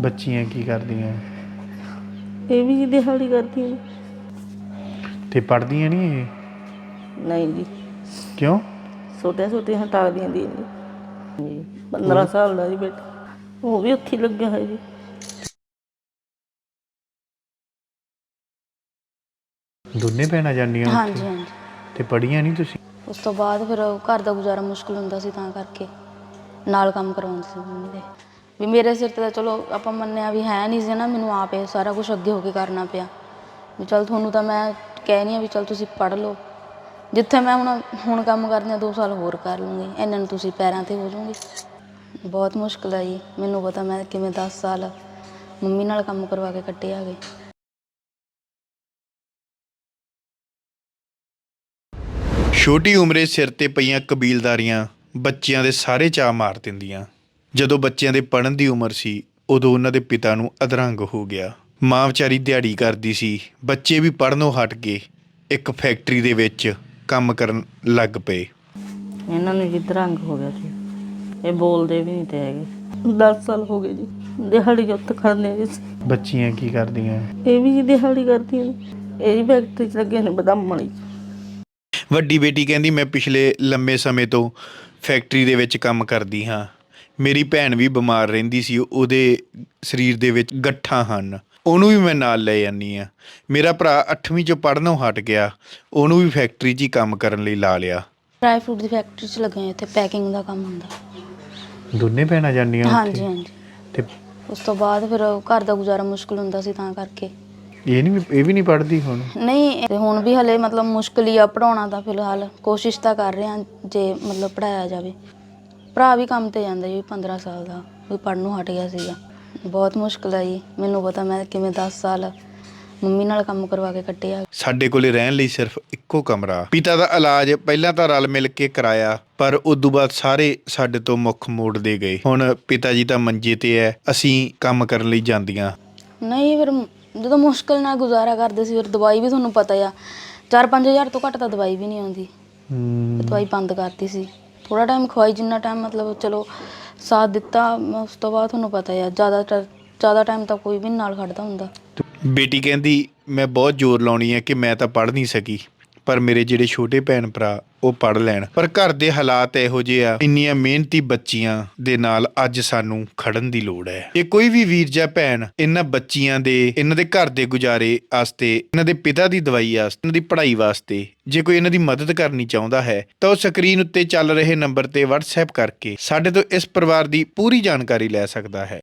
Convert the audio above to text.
ਬੱਚੀਆਂ ਕੀ ਕਰਦੀਆਂ? ਇਹ ਵੀ ਜੀ ਦਿਹਾੜੀ ਕਰਦੀ ਨੇ। ਤੇ ਪੜਦੀਆਂ ਨਹੀਂ ਇਹ? ਨਹੀਂ ਜੀ। ਕਿਉਂ? ਛੋਟੇ ਛੋਟੇ ਹਟਾਦੀਆਂ ਦੀ ਨੇ। ਜੀ 15 ਸਾਲ ਦਾ ਜੀ ਬੇਟਾ। ਉਹ ਵੀ ਉੱਥੇ ਹੀ ਲੱਗਿਆ ਹੋਇਆ ਜੀ। ਦੋਨੇ ਭੈਣਾਂ ਜਾਂਦੀਆਂ? ਹਾਂਜੀ ਹਾਂਜੀ। ਤੇ ਪੜੀਆਂ ਨਹੀਂ ਤੁਸੀਂ? ਉਸ ਤੋਂ ਬਾਅਦ ਫਿਰ ਉਹ ਘਰ ਦਾ ਗੁਜ਼ਾਰਾ ਮੁਸ਼ਕਲ ਹੁੰਦਾ ਸੀ ਤਾਂ ਕਰਕੇ ਨਾਲ ਕੰਮ ਕਰਵਾਉਂਦੇ ਸੀ ਮੰਮੀ ਦੇ। ਵੀ ਮੇਰੇ ਸਿਰ ਤੇ ਤਾਂ ਚਲੋ ਆਪਾਂ ਮੰਨਿਆ ਵੀ ਹੈ ਨਹੀਂ ਸੀ ਨਾ, ਮੈਨੂੰ ਆਪ ਇਹ ਸਾਰਾ ਕੁਝ ਅੱਗੇ ਹੋ ਕੇ ਕਰਨਾ ਪਿਆ। ਵੀ ਚਲ ਤੁਹਾਨੂੰ ਤਾਂ ਮੈਂ ਕਹਿ ਨਹੀਂ ਆ ਵੀ ਚਲ ਤੁਸੀਂ ਪੜ੍ਹ ਲਓ। ਜਿੱਥੇ ਮੈਂ ਹੁਣ ਹੁਣ ਕੰਮ ਕਰਦੀ ਹਾਂ 2 ਸਾਲ ਹੋਰ ਕਰ ਲੂੰਗੀ। ਇਹਨਾਂ ਨੂੰ ਤੁਸੀਂ ਪੈਰਾਂ ਤੇ ਹੋ ਜਾਓਗੇ। ਬਹੁਤ ਮੁਸ਼ਕਲ ਆ ਜੀ। ਮੈਨੂੰ ਪਤਾ ਮੈਂ ਕਿਵੇਂ 10 ਸਾਲ ਮੰਮੀ ਨਾਲ ਕੰਮ ਕਰਵਾ ਕੇ ਕੱਟੇ ਆਗੇ ਛੋਟੀ ਉਮਰੇ ਸਿਰ ਤੇ ਪਈਆਂ ਕਬੀਲਦਾਰੀਆਂ ਬੱਚਿਆਂ ਦੇ ਸਾਰੇ ਚਾਅ ਮਾਰ ਦਿੰਦੀਆਂ। ਜਦੋਂ ਬੱਚਿਆਂ ਦੇ ਪੜਨ ਦੀ ਉਮਰ ਸੀ ਉਦੋਂ ਉਹਨਾਂ ਦੇ ਪਿਤਾ ਨੂੰ ਅਧਰੰਗ ਹੋ ਗਿਆ। ਮਾਂ ਵਿਚਾਰੀ ਦਿਹਾੜੀ ਕਰਦੀ ਸੀ। ਬੱਚੇ ਵੀ ਪੜਨੋਂ ਹਟ ਕੇ ਇੱਕ ਫੈਕਟਰੀ ਦੇ ਵਿੱਚ ਕੰਮ ਕਰਨ ਲੱਗ ਪਏ। ਇਹਨਾਂ ਨੂੰ ਜਿੱਦ ਰੰਗ ਹੋ ਗਿਆ ਸੀ। ਇਹ ਬੋਲਦੇ ਵੀ ਨਹੀਂ ਤੇ ਹੈਗੇ। 10 ਸਾਲ ਹੋ ਗਏ ਜੀ। ਦਿਹਾੜੀ ਉੱਤ ਖਾਂਦੇ ਜੀ ਬੱਚੀਆਂ ਕੀ ਕਰਦੀਆਂ? ਇਹ ਵੀ ਜੀ ਦਿਹਾੜੀ ਕਰਦੀਆਂ ਨੇ। ਇਹ ਜੀ ਫੈਕਟਰੀ ਚ ਲੱਗੇ ਨੇ ਬਦਾਮ ਵਾਲੀ 'ਚ। ਵੱਡੀ ਬੇਟੀ ਕਹਿੰਦੀ ਮੈਂ ਪਿਛਲੇ ਲੰਮੇ ਸਮੇਂ ਤੋਂ ਫੈਕਟਰੀ ਦੇ ਵਿੱਚ ਕੰਮ ਕਰਦੀ ਹਾਂ। ਮੇਰੀ ਭੈਣ ਵੀ ਬਿਮਾਰ ਰਹਿੰਦੀ ਸੀ ਉਹਦੇ ਸਰੀਰ ਦੇ ਵਿੱਚ ਗੱਠਾਂ ਹਨ। ਉਹਨੂੰ ਵੀ ਮੈਂ ਨਾਲ ਲੈ ਜਾਂਦੀ ਆ। ਮੇਰਾ ਭਰਾ 8ਵੀਂ ਚੋਂ ਪੜ੍ਹਨੋਂ ਹਟ ਗਿਆ। ਉਹਨੂੰ ਵੀ ਫੈਕਟਰੀ 'ਚ ਹੀ ਕੰਮ ਕਰਨ ਲਈ ਲਾ ਲਿਆ। ਡਰਾਈ ਫਰੂਟ ਦੀ ਫੈਕਟਰੀ 'ਚ ਲੱਗੇ ਇੱਥੇ ਪੈਕਿੰਗ ਦਾ ਕੰਮ ਹੁੰਦਾ। ਦੋਨੇ ਭੈਣਾਂ ਜਾਂਦੀਆਂ ਹਾਂਜੀ ਹਾਂਜੀ। ਤੇ ਉਸ ਤੋਂ ਬਾਅਦ ਫਿਰ ਘਰ ਦਾ ਗੁਜ਼ਾਰਾ ਮੁਸ਼ਕਲ ਹੁੰਦਾ ਸੀ ਤਾਂ ਕਰਕੇ। ਇਹ ਨਹੀਂ ਇਹ ਵੀ ਨਹੀਂ ਪੜ੍ਹਦੀ ਹੁਣ? ਨਹੀਂ ਤੇ ਹੁਣ ਵੀ ਹਲੇ ਮਤਲਬ ਮੁਸ਼ਕਲ ਹੀ ਆ ਪੜਾਉਣਾ ਤਾਂ ਫਿਲਹਾਲ ਕੋਸ਼ਿਸ਼ ਤਾਂ ਕਰ ਰਹੇ ਹਾਂ ਜੇ ਮਤਲਬ ਪੜਾਇਆ ਜਾਵੇ। ਭਰਾ ਵੀ ਕੰਮ ਤੇ ਜਾਂਦਾ ਜੀ 15 ਸਾਲ ਦਾ ਵੀ ਪੜਨੋਂ ਹਟ ਗਿਆ ਸੀਗਾ। ਬਹੁਤ ਮੁਸ਼ਕਲ ਆ ਜੀ ਮੈਨੂੰ ਪਤਾ ਮੈਂ ਕਿਵੇਂ 10 ਸਾਲ ਮੰਮੀ ਨਾਲ ਕੰਮ ਕਰਵਾ ਕੇ ਕੱਟੇ ਆ ਸਾਡੇ ਕੋਲੇ ਰਹਿਣ ਲਈ ਸਿਰਫ ਇੱਕੋ ਕਮਰਾ। ਪਿਤਾ ਦਾ ਇਲਾਜ ਪਹਿਲਾਂ ਤਾਂ ਰਲ ਮਿਲ ਕੇ ਕਰਾਇਆ ਪਰ ਉਦੋਂ ਬਾਅਦ ਸਾਰੇ ਸਾਡੇ ਤੋਂ ਮੁੱਖ ਮੋੜਦੇ ਗਏ। ਹੁਣ ਪਿਤਾ ਜੀ ਤਾਂ ਮੰਜੇ ਤੇ ਐ ਅਸੀਂ ਕੰਮ ਕਰਨ ਲਈ ਜਾਂਦੀਆਂ। ਨਹੀਂ ਫਿਰ ਜਦੋਂ ਮੁਸ਼ਕਲ ਨਾਲ ਗੁਜ਼ਾਰਾ ਕਰਦੇ ਸੀ ਫਿਰ ਦਵਾਈ ਵੀ ਤੁਹਾਨੂੰ ਪਤਾ ਆ 4-5000 ਤੋਂ ਘੱਟ ਤਾਂ ਦਵਾਈ ਵੀ ਨਹੀਂ ਆਉਂਦੀ। ਦਵਾਈ ਬੰਦ ਕਰਤੀ ਸੀ। ਥੋੜਾ ਟਾਈਮ ਖਵਾਈ, ਜਿੰਨਾ ਟਾਈਮ ਮਤਲਬ ਚਲੋ ਸਾਥ ਦਿੱਤਾ ਮੈਂ ਉਸ ਤੋਂ ਬਾਅਦ ਤੁਹਾਨੂੰ ਪਤਾ ਆ, ਜ਼ਿਆਦਾ ਟ- ਜ਼ਿਆਦਾ ਟਾਈਮ ਤਾਂ ਕੋਈ ਵੀ ਨੀ ਨਾਲ ਖੜਦਾ ਹੁੰਦਾ। ਬੇਟੀ ਕਹਿੰਦੀ, ਮੈਂ ਬਹੁਤ ਜ਼ੋਰ ਲਾਉਣੀ ਹੈ ਕਿ ਮੈਂ ਤਾਂ ਪੜ੍ਹ ਨਹੀਂ ਸਕੀ। ਪਰ ਮੇਰੇ ਜਿਹੜੇ ਛੋਟੇ ਭੈਣ ਭਰਾ, ਉਹ ਪੜ੍ਹ ਲੈਣ। ਪਰ ਘਰ ਦੇ ਹਾਲਾਤ ਇਹੋ ਜਿਹੇ ਆ, ਇੰਨੀਆਂ ਮਿਹਨਤੀ ਬੱਚੀਆਂ ਦੇ ਨਾਲ ਅੱਜ ਸਾਨੂੰ ਖੜਨ ਦੀ ਲੋੜ ਹੈ। ਇਹ ਕੋਈ ਵੀ ਵੀਰ ਜਾਂ ਭੈਣ ਇਹਨਾਂ ਬੱਚੀਆਂ ਦੇ, ਇਹਨਾਂ ਦੇ ਘਰ ਦੇ ਗੁਜ਼ਾਰੇ ਵਾਸਤੇ ਇਹਨਾਂ ਦੇ ਪਿਤਾ ਦੀ ਦਵਾਈ ਵਾਸਤੇ ਇਹਨਾਂ ਦੀ ਪੜ੍ਹਾਈ ਵਾਸਤੇ ਜੇ ਕੋਈ ਇਹਨਾਂ ਦੀ ਮਦਦ ਕਰਨੀ ਚਾਹੁੰਦਾ ਹੈ, ਤਾਂ ਉਹ ਸਕਰੀਨ ਉੱਤੇ ਚੱਲ ਰਹੇ ਨੰਬਰ ਤੇ WhatsApp ਕਰਕੇ ਸਾਡੇ ਤੋਂ ਇਸ ਪਰਿਵਾਰ ਦੀ ਪੂਰੀ ਜਾਣਕਾਰੀ ਲੈ ਸਕਦਾ ਹੈ।